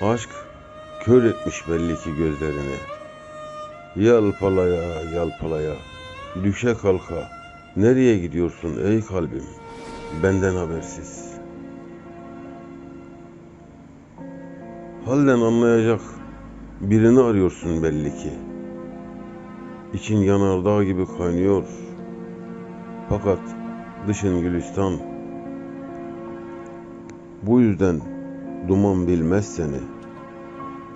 Aşk kör etmiş belli ki gözlerini. Yalpalaya yalpalaya, düşe kalka. Nereye gidiyorsun ey kalbim? Benden habersiz. Halden anlayacak birini arıyorsun belli ki. İçin yanardağ gibi kaynıyor. Fakat dışın gülistan. Bu yüzden duman bilmez seni.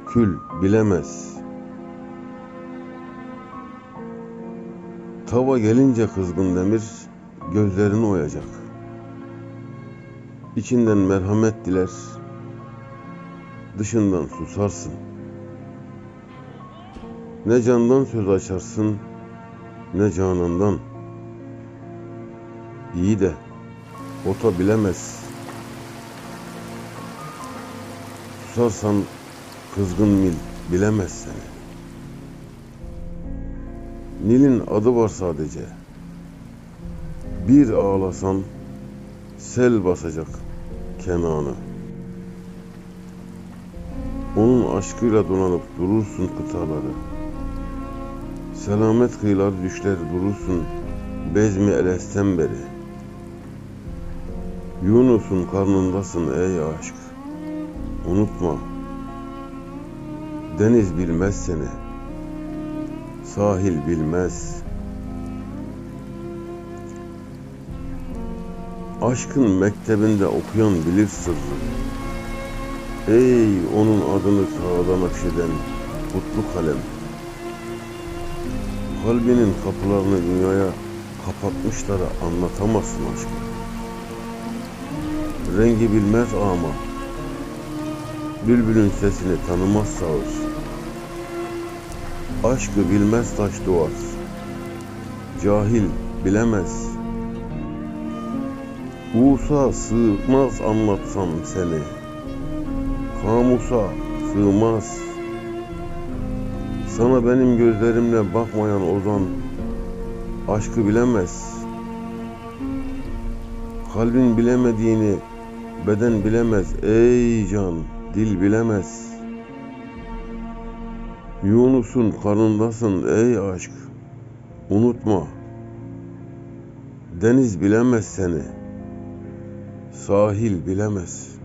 Kül bilemez. Tava gelince kızgın demir gözlerini oyacak. İçinden merhamet diler, dışından susarsın. Ne candan söz açarsın, ne canandan. İyi de ota bilemez. Susarsan kızgın mil bilemez seni. Nil'in adı var sadece. Bir ağlasan sel basacak Kenan'ı. Onun aşkıyla donanıp durursun kıtaları. Selamet kıyılar düşler durursun bezmi elesten beri. Yunus'un karnındasın ey aşk. Unutma. Deniz bilmez seni. Sahil bilmez. Aşkın mektebinde okuyan bilir sırrı. Ey onun adını sağdan akşeden kutlu kalem. Kalbinin kapılarını dünyaya kapatmışlara anlatamazsın aşkı. Rengi bilmez ama Bülbülün sesini tanımaz sağır. Aşkı bilmez taş duvar. Cahil bilemez. Usa sığmaz anlatsam seni. Kamusa sığmaz. Sana benim gözlerimle bakmayan ozan aşkı bilemez. Kalbin bilemediğini beden bilemez ey can dil bilemez. Yunus'un karnındasın ey aşk. Unutma. Deniz bilemez seni. Sahil bilemez.